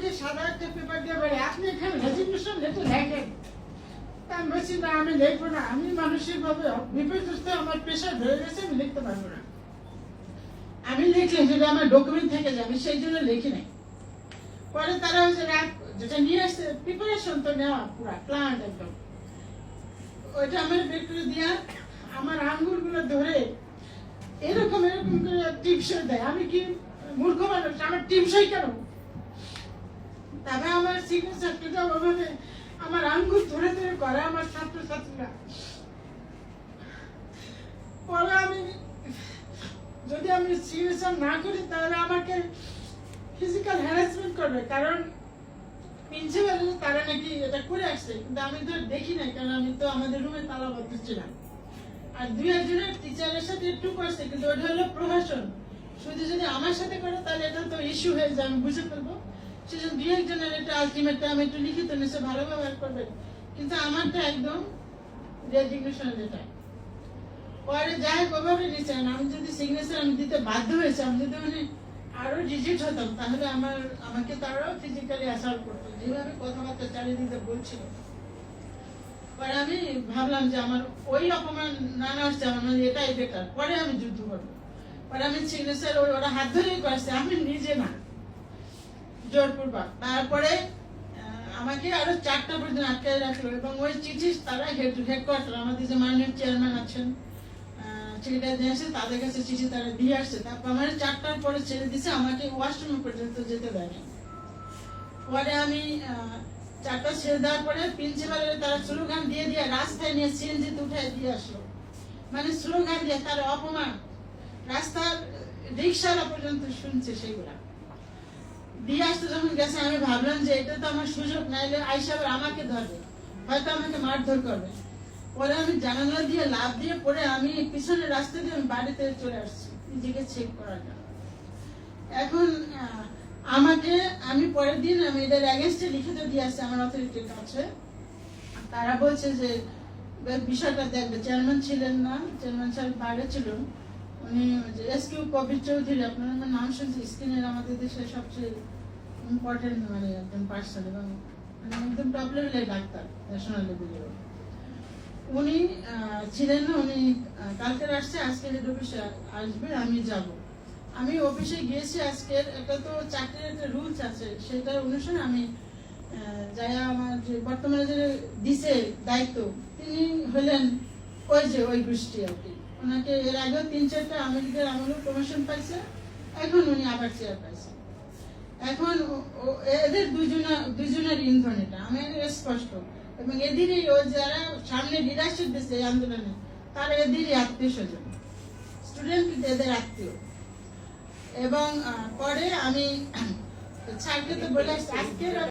আমাকে সাদা একটা পেপার দিয়ে বলে, আপনি এখানে রেজিগনেশন লেটার লেখেন? আমি বলছি, না, আমি লিখব না। আমি মানসিক ভাবে বিপর্যস্ত, আমার প্রেশার ধরে গেছে, আমি লিখতে পারব না। আমি লিখলাম যদি আমার ডকুমেন্ট থেকে যাবে, সেই জন্য লিখি নাই। পরে তারা ওই যে যেটা নিয়ে আসছে প্রিপারেশন তো নেওয়া পুরা প্ল্যান একদম। ওইটা আমার বের দিয়া, আমার আঙ্গুলগুলো ধরে এরকম এরকম করে টিপসই দেয়। আমি কি মূর্খ মানুষ? আমার টিপসই কেন? তবে আমার সিগনেচারটা ওভাবে আমার আঙ্গুল ধরে ধরে করে আমার ছাত্রছাত্রীরা। পরে আমি, যদি আমি সিগনেচার না করি, তাহলে আমাকে ফিজিক্যাল হ্যারাসমেন্ট করবে। কারণ প্রিন্সিপাল তারা নাকি এটা করে আসছে, কিন্তু আমি তো দেখি নাই, কারণ আমি তো আমাদের রুমে তালাবদ্ধ ছিলাম। আর দুই একজনের টিচারের সাথে একটু করছে, কিন্তু ওটা হলো প্রহসন। শুধু যদি আমার সাথে করে, তাহলে এটা তো ইস্যু হয়ে যায়, আমি বুঝে ফেলব। সেজন্য দুই একজনের আলটিমেট আমি একটু লিখিত নিচে ভালো ব্যবহার করবেন। কিন্তু আমারটা একদম রেজিগনেশন যেটা পরে যাই নিচ্ছেন আমি যদি সিগনেচার আমি দিতে বাধ্য হয়েছে, আমি যদি মানে আরও ডিজিট হতাম, তাহলে আমার, আমাকে তারাও ফিজিক্যালি অ্যাসাল্ট করতো। যেভাবে কথাবার্তা চারিদিকে বলছিল। পরে আমি ভাবলাম যে আমার ওই অপমান না না হচ্ছে আমার মানে এটাই বেটার পরে আমি যুদ্ধ করব পরে আমি সিগনেচার ওরা হাত ধরেই করছে, আমি নিজে না। জোরপূর্বক। তারপরে আমাকে আরও চারটা পর্যন্ত আটকে রাখল এবং ওই চিঠি তারা হেড হেডকোয়ার্টার আমাদের যে মাননীয় চেয়ারম্যান আছেন সেক্রেটারি আসে তাদের কাছে চিঠি তারা দিয়ে আসছে। তারপর আমার চারটার পরে ছেড়ে দিছে, আমাকে ওয়াশরুমে পর্যন্ত যেতে দেয়নি। পরে আমি চারটা ছেড়ে দেওয়ার পরে প্রিন্সিপালের তারা স্লোগান দিয়ে দিয়ে রাস্তায় নিয়ে সিএনজিতে উঠে দিয়ে আসলো। মানে স্লোগান দিয়ে, তার অপমান। রাস্তার রিক্সারা পর্যন্ত শুনছে সেগুলা। দিয়ে আসতে যখন গেছে, আমি ভাবলাম যে এটা তো আমার সুযোগ, নাইলে আইসা আবার আমাকে ধরবে। হয়তো আমাকে মারধর করবে। পরে আমি জানালা দিয়ে লাভ দিয়ে পরে আমি পিছনে রাস্তা দিয়ে আমি বাড়িতে চলে আসছি, নিজেকে চেক করার জন্য। এখন আমাকে, আমি পরের দিন, আমি এদের অ্যাগেনস্টে লিখিত দিয়ে আসছি, আমার অথরিটির কাছে। তারা বলছে যে, বিষয়টা দেখবে। চেয়ারম্যান ছিলেন না চেয়ারম্যান সাহেব বাইরে ছিলেন। উনি এস কিউ কবির চৌধুরী, আপনার নাম শুনছি, স্ক্রিনের আমাদের দেশের সবচেয়ে ইম্পর্টেন্ট মানে একজন পার্সন এবং মানে একদম টপ লেভেলের ডাক্তার ন্যাশনাল লেভেলের উনি ছিলেন না, উনি কালকে আসছে, আজকে অফিসে আসবে, আমি যাব। আমি অফিসে গিয়েছি আজকের, একটা তো চাকরির একটা রুলস আছে, সেটার অনুসারে আমি যাই আমার যে বর্তমানে যে দিছে দায়িত্ব, তিনি হলেন ওই যে, ওই গোষ্ঠী আর কি। ওনাকে এর আগেও তিন চারটা আমেরিকার আমলেও প্রমোশন পাইছে, এখন উনি আবার চেয়ার পাইছে এখন এদের দুজনা, দুজনের ইন্ধন এটা। আমি স্পষ্ট। এবং এদেরই ও যারা সামনে লিডারশিপ দিচ্ছে এই আন্দোলনে, তারা এদেরই আত্মীয় স্বজন। স্টুডেন্ট এদের আত্মীয়। এবং পরে আমি, স্যারকে তো বলে আজকের